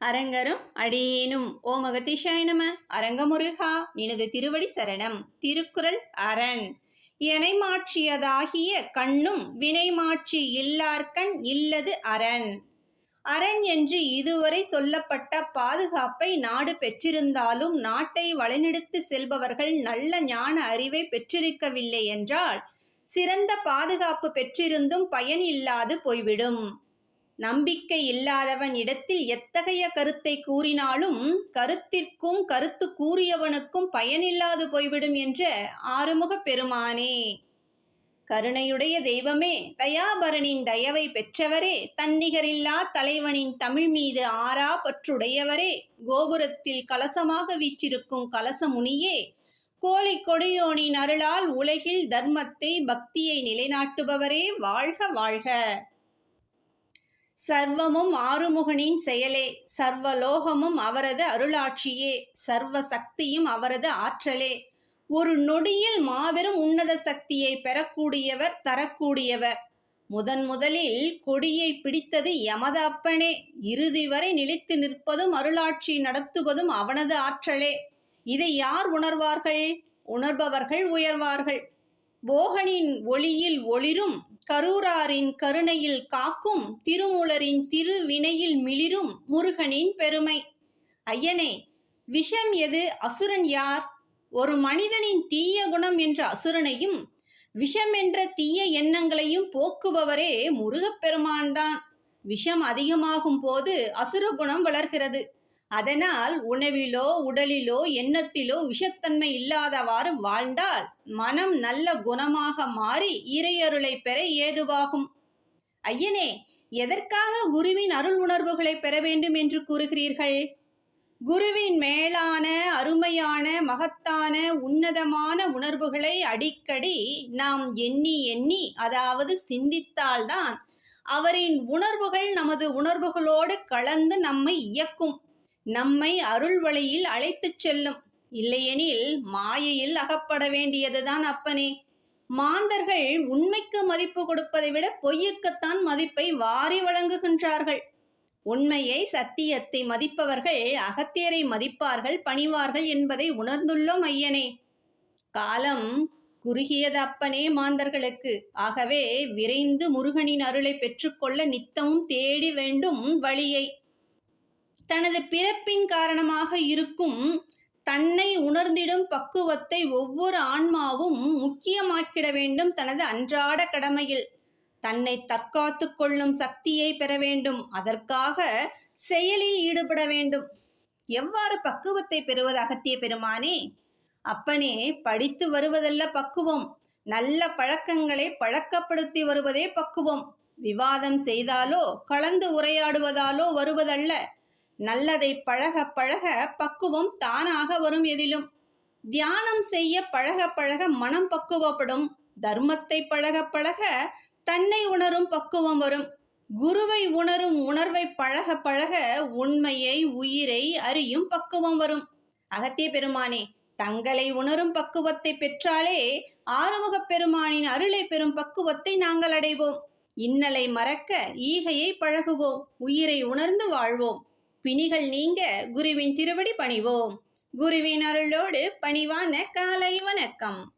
அரங்கரும் அடியேனும். ஓ மகதிஷாய நம. அரங்கமுருகா நினது திருவடி சரணம். திருக்குறள் அரண். எனை மாற்றியதாகிய கண்ணும் வினை மாற்றி இல்லார்கண் இல்லது அரண். அரண் என்று இதுவரை சொல்லப்பட்ட பாதுகாப்பை நாடு பெற்றிருந்தாலும் நாட்டை வழிநடத்து செல்பவர்கள் நல்ல ஞான அறிவை பெற்றிருக்கவில்லை என்றால் சிறந்த பாதுகாப்பு பெற்றிருந்தும் பயன் இல்லாது போய்விடும். நம்பிக்கை இல்லாதவன் இடத்தில் எத்தகைய கருத்தை கூறினாலும் கருத்திற்கும் கருத்து கூறியவனுக்கும் பயனில்லாது போய்விடும் என்ற ஆறுமுக பெருமானே. கருணையுடைய தெய்வமே தயாபரனின் தயவை பெற்றவரே தன்னிகரில்லா தலைவனின் தமிழ் மீது ஆறா பற்றுடையவரே கோபுரத்தில் கலசமாக வீற்றிருக்கும் கலசமுனியே கோழி கொடியோனின் அருளால் உலகில் தர்மத்தை பக்தியை நிலைநாட்டுபவரே வாழ்க வாழ்க. சர்வமும் ஆறுமுகனின் செயலே சர்வலோகமும் அவரது அருளாட்சியே சர்வ சக்தியும் அவரது ஆற்றலே. ஒரு நொடியில் மாபெரும் உன்னத சக்தியை பெறக்கூடியவர் தரக்கூடியவர். முதன் முதலில் கொடியை பிடித்தது எமது அப்பனே இறுதி வரை நிலைத்து நிற்பதும் அருளாட்சி நடத்துவதும் அவனது ஆற்றலே. இதை யார் உணர்வார்கள்? உணர்பவர்கள் உயர்வார்கள். போகனின் ஒளியில் ஒளிரும் கரூராரின் கருணையில் காக்கும் திருமூலரின் திருவினையில் மிளிரும் முருகனின் பெருமை. ஐயனே விஷம் எது? அசுரன் யார்? ஒரு மனிதனின் தீய குணம் என்ற அசுரனையும் விஷம் என்ற தீய எண்ணங்களையும் போக்குபவரே முருகப்பெருமான்தான் விஷம் அதிகமாகும் போது அசுர குணம் வளர்கிறது. அதனால் உணவிலோ உடலிலோ எண்ணத்திலோ விஷத்தன்மை இல்லாதவாறு வாழ்ந்தால் மனம் நல்ல குணமாக மாறி இறையருளை பெற ஏதுவாகும். ஐயனே எதற்காக குருவின் அருள் உணர்வுகளை பெற வேண்டும் என்று கூறுகிறீர்கள்? குருவின் மேலான அருமையான மகத்தான உன்னதமான உணர்வுகளை அடிக்கடி நாம் எண்ணி எண்ணி அதாவது சிந்தித்தால்தான் அவரின் உணர்வுகள் நமது உணர்வுகளோடு கலந்து நம்மை இயக்கும். நம்மை அருள் வழியில் அழைத்துச் செல்லும். இல்லையெனில் மாயையில் அகப்பட வேண்டியதுதான் அப்பனே. மாந்தர்கள் உண்மைக்கு மதிப்பு கொடுப்பதை விட பொய்யுக்குத்தான் மதிப்பை வாரி வழங்குகின்றார்கள். உண்மையை சத்தியத்தை மதிப்பவர்கள் அகத்தியரை மதிப்பார்கள் பணிவார்கள் என்பதை உணர்ந்துள்ளோம் ஐயனே. காலம் குறுகியது அப்பனே மாந்தர்களுக்கு. ஆகவே விரைந்து முருகனின் அருளை பெற்றுக்கொள்ள நித்தமும் தேடி வேண்டும் வழியை. தனது பிறப்பின் காரணமாக இருக்கும் தன்னை உணர்ந்திடும் பக்குவத்தை ஒவ்வொரு ஆன்மாவும் முக்கியமாக்கிட வேண்டும் தனது அன்றாட கடமையில். தன்னை தற்காத்து கொள்ளும் சக்தியை பெற வேண்டும். அதற்காக செயலில் ஈடுபட வேண்டும். எவ்வாறு பக்குவத்தை பெறுவது அகத்திய பெருமானே? அப்பனே படித்து வருவதல்ல பக்குவம். நல்ல பழக்கங்களை பழக்கப்படுத்தி வருவதே பக்குவம். விவாதம் செய்தாலோ கலந்து உரையாடுவதாலோ வருவதல்ல. நல்லதை பழக பழக பக்குவம் தானாக வரும் எதிலும். தியானம் செய்ய பழக பழக மனம் பக்குவப்படும். தர்மத்தை பழக பழக தன்னை உணரும் பக்குவம் வரும். குருவை உணரும் உணர்வை பழக பழக உண்மையை உயிரை அறியும் பக்குவம் வரும். அகத்திய பெருமானே தங்களை உணரும் பக்குவத்தை பெற்றாலே ஆறுமுக பெருமானின் அருளை பெறும் பக்குவத்தை நாங்கள் அடைவோம். இன்னலை மறக்க ஈகையை பழகுவோம். உயிரை உணர்ந்து வாழ்வோம். பிணிகள் நீங்க குருவின் திருவடி பணிவோம். குருவின் அருளோடு பணிவான காலை வணக்கம்.